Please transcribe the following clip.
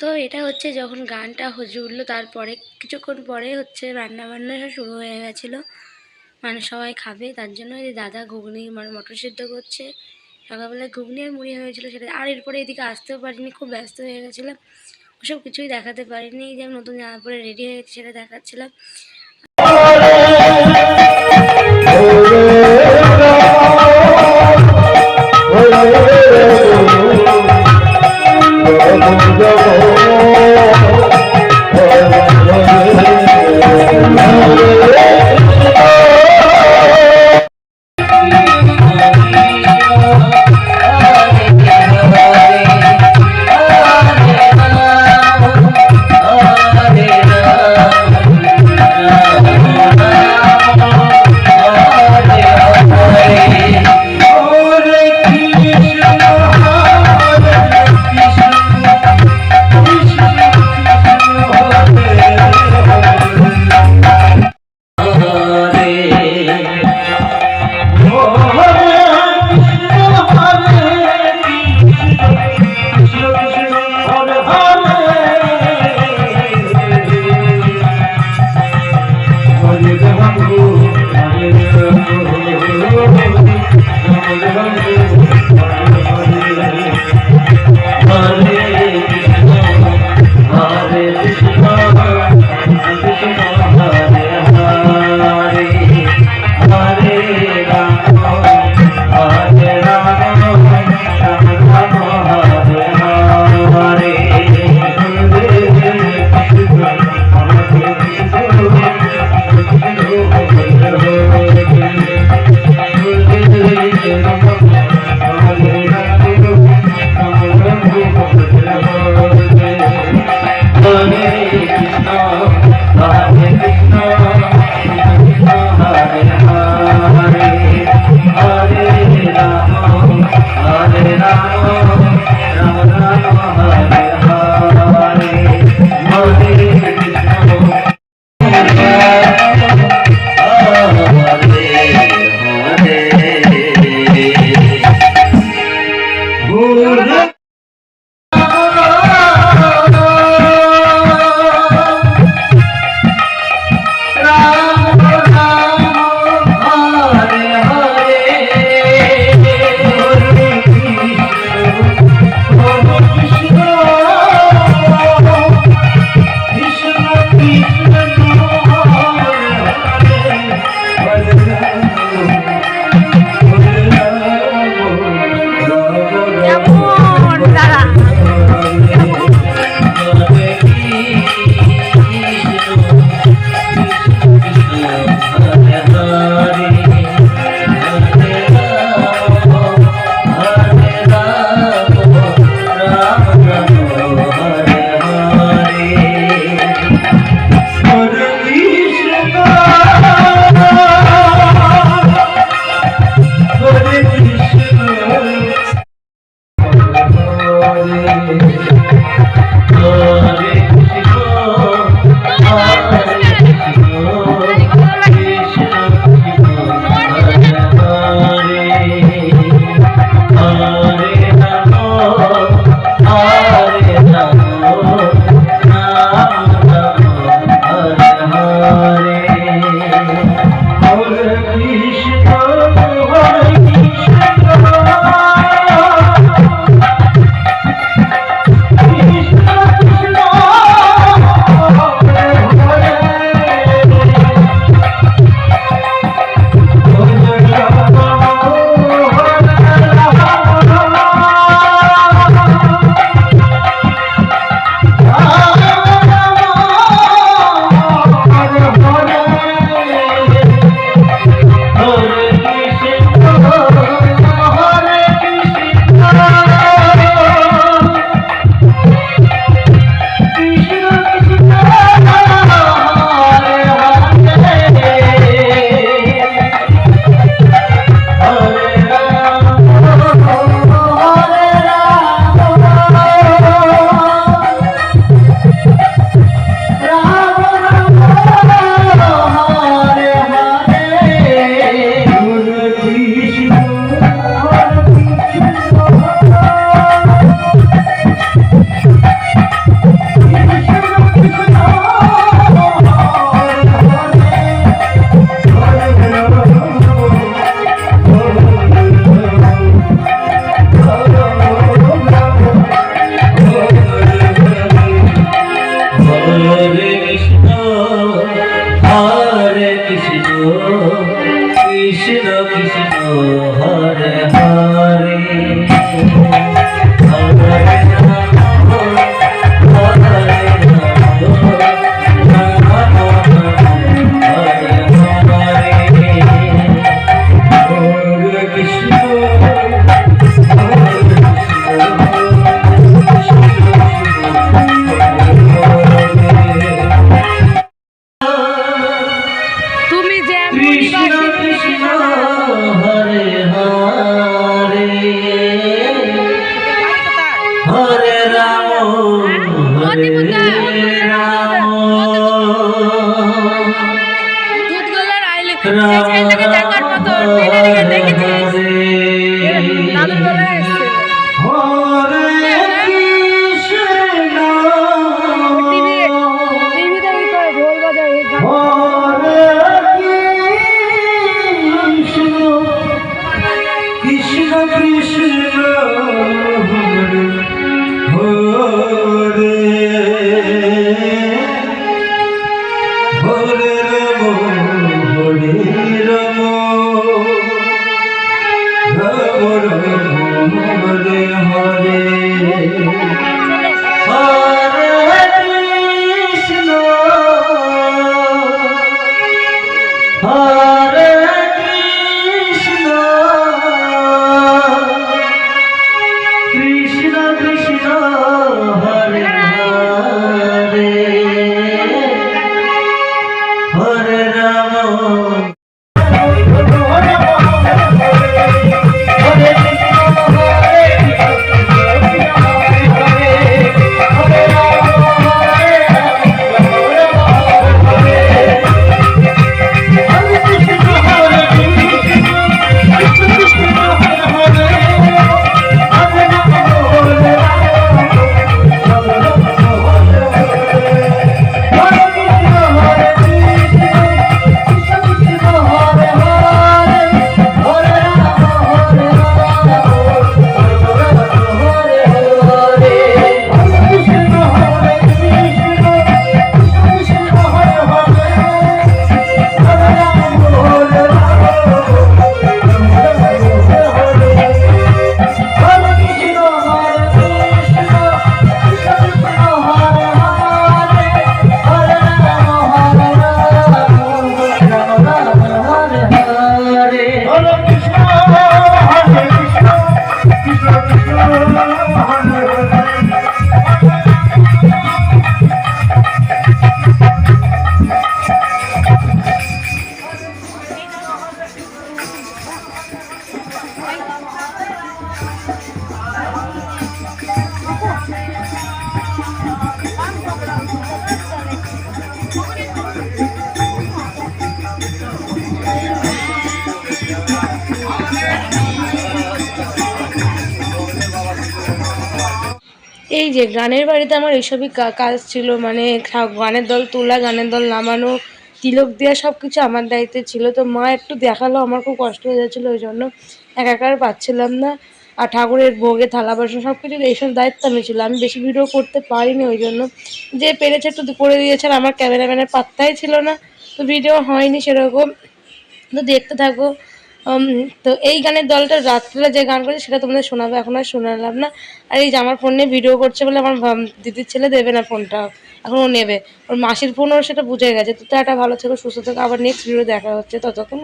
তো এটা হচ্ছে যখন গানটা হজে উঠল তারপরে কিছুক্ষণ পরে হচ্ছে রান্না বান্না শুরু হয়ে গেছিল মানে সবাই খাবে তার জন্য দাদা ঘুগনি মানে মটর সিদ্ধ করছে সকালবেলায় ঘুগনি আর মুড়ি হয়েছিল সেটা আর এরপরে এদিকে আসতেও পারিনি খুব ব্যস্ত হয়ে গেছিলাম ওসব কিছুই দেখাতে পারিনি যে নতুন জামা পরে রেডি হয়ে সেটা দেখাচ্ছিলাম Oh, কৃষ্ণ কৃষ্ণ হরে হরে। কৃষ্ণ কৃষ্ণ এই যে, গানের বাড়িতে আমার এইসবই কাজ ছিল মানে গানের দল তোলা, গানের দল নামানো, তিলক দেওয়া সব কিছু আমার দায়িত্বে ছিল। তো মা একটু দেখাল আমার খুব কষ্ট হয়ে যাচ্ছিল, ওই জন্য একাকার পাচ্ছিলাম না। আর ঠাকুরের ভোগে, থালা বাসন সব কিছু এইসব দায়িত্ব আমি ছিল। আমি বেশি ভিডিও করতে পারিনি ওই জন্য। যে পেরেছে একটু করে দিয়েছে, আর আমার ক্যামেরাম্যানের পাত্তাই ছিল না। তো ভিডিও হয়নি সেরকম। তো দেখতে থাকো তো এই গানের দলটা রাত্রিবেলা যে গান করেছে, সেটা তোমাদের শোনাবো। এখন আর শোনালাম না। আর এই যে আমার ফোন নিয়ে ভিডিও করছে বলে আমার দিদির ছেলে দেবে না ফোনটা। এখন ও নেবে। ওর মাসির ফোন ওর সেটা বুঝে গেছে। তো একটা ভালো থেকো, সুস্থ থেকো। আবার নেক্সট ভিডিও দেখা হচ্ছে। ততক্ষণ